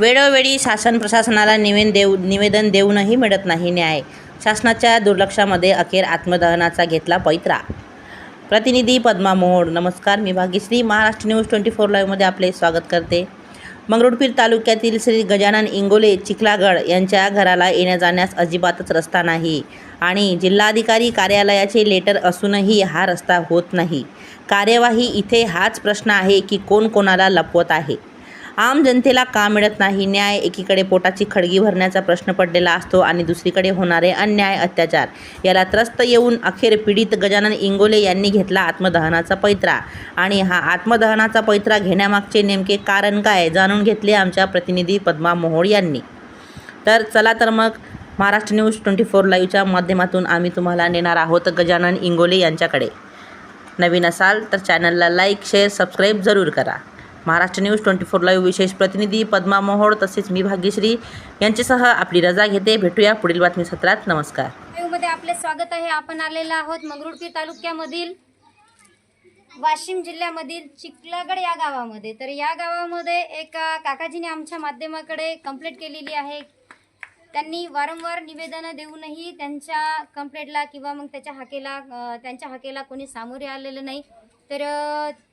वेळोवेळी शासन प्रशासनाला निवेदन देऊ निवेदन देऊनही मिळत नाही न्याय. शासनाच्या दुर्लक्षामध्ये अखेर आत्मदहनाचा घेतला पैत्रा. प्रतिनिधी पद्मा मोहोड नमस्कार. मी Bhagyashree Maharashtra news twenty four लाईव्हमध्ये आपले स्वागत करते. मंगरुळपीर तालुक्यातील श्री गजानन इंगोले चिखलागड यांच्या घराला येण्या जाण्यास अजिबातच रस्ता नाही आणि जिल्हाधिकारी कार्यालयाचे लेटर असूनही हा रस्ता होत नाही. कार्यवाही इथे हाच प्रश्न आहे की कोण कोणाला लपवत आहे? आम जनतेला का मिळत नाही? न्याय एकीकडे पोटाची खडगी भरण्याचा प्रश्न पडलेला असतो आणि दुसरीकडे होणारे अन्याय अत्याचार. याला त्रस्त येऊन अखेर पीडित गजानन इंगोले यांनी घेतला आत्मदहनाचा पैत्रा. आणि हा आत्मदहनाचा पैत्रा घेण्यामागचे नेमके कारण काय जाणून घेतले आमच्या प्रतिनिधी पद्मा मोहोळ यांनी. तर चला तर मग महाराष्ट्र न्यूज ट्वेंटी फोर लाईव्हच्या माध्यमातून आम्ही तुम्हाला नेणार आहोत गजानन इंगोले यांच्याकडे. नवीन असाल तर चॅनलला लाईक शेअर सबस्क्राईब जरूर करा. Maharashtra news twenty four live विशेष प्रतिनिधी पद्मा मोहोळ तसेच मी भाग्यश्री यांच्यासह आपली रजा घेते. भेटूया पुढील बातमी सत्रात नमस्कार. मध्ये आपले स्वागत आहे. आपण आलेलो आहोत मंगरुळपीर तालुक्यामधील वाशिम जिल्ह्यामधील चिखलागड या गावामध्ये. तर या गावामध्ये एक काकाजीने आमच्या माध्यमाकडे कंप्लेंट केलेली आहे. त्यांनी वारंवार निवेदनं देऊनही त्यांच्या कंप्लेंटला किंवा मग त्याच्या हाकेला त्यांच्या हाकेला कोणी सामोरे आलेलं नाही. तर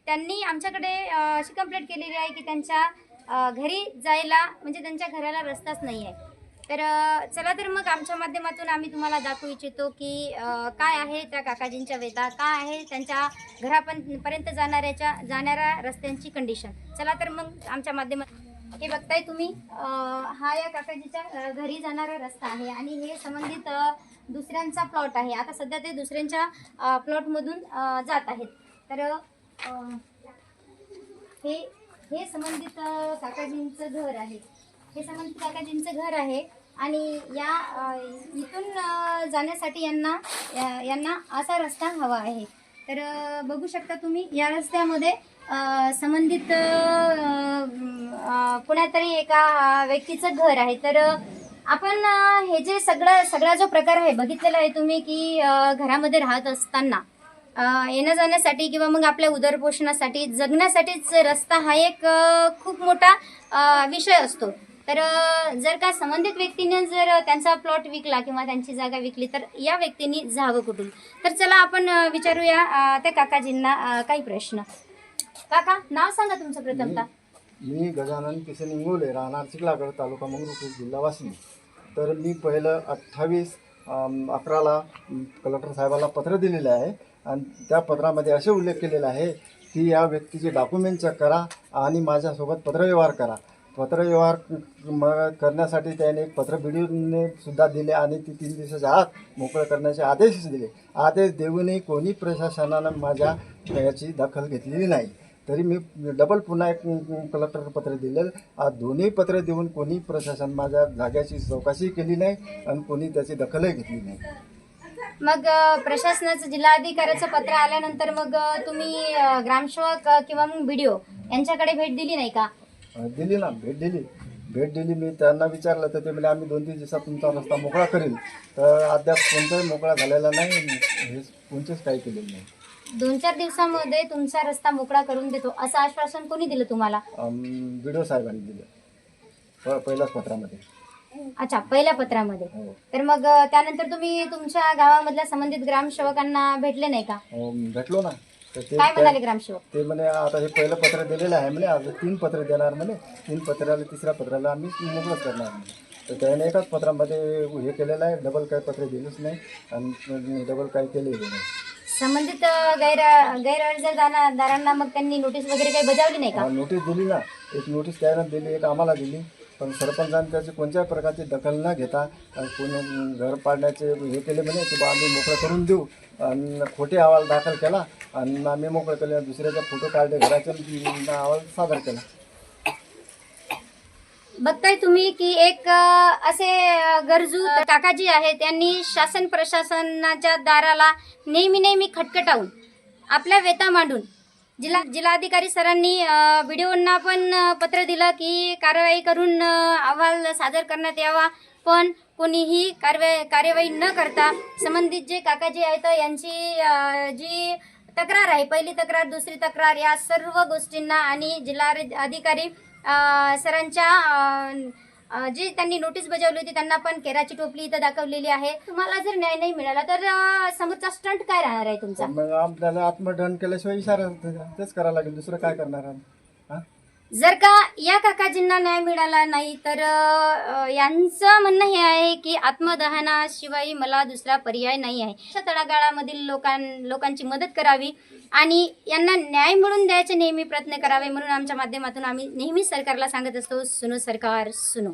त्यांनी आमच्याकडे अशी कंप्लेंट केलेली आहे की त्यांच्या घरी जायला म्हणजे त्यांच्या घराला रस्ताच नाही आहे तर चला तर मग आमच्या माध्यमातून आम्ही तुम्हाला दाखवू इच्छितो की काय आहे त्या काकाजींच्या वेता काय आहे त्यांच्या घरापर्यंत पर्यंत जाणाऱ्याच्या जाणाऱ्या रस्त्यांची कंडिशन चला तर मग आमच्या माध्यमात हे बघताय तुम्ही हा या काकाजीच्या घरी जाणारा रस्ता आहे आणि हे संबंधित दुसऱ्यांचा प्लॉट आहे. आता सध्या ते दुसऱ्यांच्या प्लॉटमधून जात आहेत. तर हे हे संबंधित काकाजींचं घर आहे. हे संबंधित काकाजींचं घर आहे आणि या इथून जाण्यासाठी यांना या- यांना असा रस्ता हवा आहे. तर बघू शकता तुम्ही या रस्त्यामध्ये संबंधित कुणातरी एका व्यक्तीचं घर आहे. तर आपण हे जे सगळं सगळा जो प्रकार आहे बघितलेला आहे तुम्ही की घरामध्ये राहत असताना येण्या जाण्यासाठी किंवा मग आपल्या उदरपोषणासाठी जगण्यासाठीच रस्ता हा एक खूप मोठा विषय असतो. तर जर का संबंधित व्यक्तीने जर त्यांचा प्लॉट विकला किंवा त्यांची जागा विकली तर या व्यक्तींनी जावं कुठून? तर चला आपण विचारूया त्या काकाजींना काही प्रश्न. काका नाव सांगा तुमचं प्रथमता. मी गजानन किसन इंगोले राहणार चिखलागड तालुका मंगरुळपीर जिल्हा वाशिम. तर मी पहिलं अठ्ठावीस अकराला कलेक्टर साहेबाला पत्र दिलेलं आहे. आणि त्या पत्रामध्ये असे उल्लेख केलेला आहे की या व्यक्तीचे डॉक्युमेंट चेक करा आणि माझ्यासोबत पत्रव्यवहार करा. पत्रव्यवहार म करण्यासाठी त्याने एक पत्र बिडूने सुद्धा दिले आणि ती तीन दिवसाच्या आत मोकळं करण्याचे आदेशच दिले. आदेश देऊनही कोणी प्रशासनानं माझ्या याची दखल घेतलेली नाही. तरी मी डबल पुन्हा एक कलेक्टर पत्र दिलेलं. आज दोन्ही पत्र देऊन कोणी प्रशासन माझ्या जाग्याची चौकशी केली नाही आणि कोणी त्याची दखलही घेतली नाही. मग प्रशासनाचं जिल्हाधिकाऱ्याचं पत्र आल्यानंतर मग तुम्ही ग्रामसेवक किंवा मग बीडीओ यांच्याकडे भेट दिली नाही का? दिली ना भेट दिली. भेट दिली मी त्यांना विचारलं तर ते म्हणजे आम्ही दोन तीन दिवसात तुमचा रस्ता मोकळा करेल तर अद्याप कोणताही मोकळा झालेला नाही हे कोणतेच काही केलेलं नाही. दोन चार दिवसामध्ये तुमचा रस्ता मोकळा करून देतो असं आश्वासन कोणी दिलं तुम्हाला? बी डी ओ साहेबांनी दिलं प पहिल्याच पत्रामध्ये. अच्छा पहिल्या पत्रामध्ये. हो. तर मग अ, त्यानंतर तुम्ही तुमच्या गावामधल्या संबंधित ग्रामसेवकांना भेटले नाही का? अं, भेटलो ना. तर ते काय म्हणाले ग्रामसेवक? ते म्हणे आता हे पहिलं पत्र दिलेलं आहे म्हणे आज तीन पत्र देणार म्हणे. तीन पत्राला तिसऱ्या पत्राला आम्ही मोकळंच करणार म्हणे. तर त्याने एकाच पत्रामध्ये हे केलेलं आहे डबल काही पत्र दिलंच नाही आणि डबल काही केलेलं नाही. संबंधित अ, गैर गैरअर्जदारांना मग त्यांनी नोटीस वगैरे काही बजावली नाही का? हा, नोटीस दिली ना. एक नोटीस त्याला दिली एक आम्हाला दिली. पण सरपंचाने त्याची कोणत्याही प्रकारची दखल न घेता कोणी घर पाडण्याचे हे केले म्हणे की बा आम्ही मोकळं करून देऊ. आणि खोटे अहवाल दाखल केला आणि आम्ही मोकळं केले. दुसऱ्याचा फोटो काढले घराचे अहवाल सादर केला. बघताय तुम्ही की एक असे गरजू काकाजी आहेत त्यांनी शासन प्रशासनाच्या दाराला नेहमी नेहमी खटखटावून आपल्या वेता मांडून जिल्हा जिल्हाधिकारी सरांनी व्हिडिओंना पण पत्र दिलं की कारवाई करून अहवाल सादर करण्यात यावा. पण कोणीही कारवाई कार्यवाही न करता संबंधित जे काकाजी आहेत यांची जी तक्रार आहे पहिली तक्रार दुसरी तक्रार या सर्व गोष्टींना आणि जिल्हा अधिकारी सरांच्या जी त्यांनी नोटीस बजावली होती त्यांना पण केराची टोपली इथं दाखवलेली आहे. तुम्हाला जर न्याय नाही मिळाला तर समोरचा स्टंट काय राहणार आहे तुमचा? मग आपल्याला आत्मदहन केल्याशिवाय इशारा तेच करावं लागेल दुसरं काय करणार आम्ही? जर का या काकाजींना न्याय मिळाला नाही तर यांचं म्हणणं हे आहे की आत्मदहनाशिवाय मला दुसरा पर्याय नाही आहे. अशा तळागाळामधील लोकां लोकांची मदत करावी आणि यांना न्याय मिळून द्यायचे नेहमी प्रयत्न करावे म्हणून आमच्या माध्यमातून आम्ही नेहमी सरकारला सांगत असतो सुनो सरकार सुनो.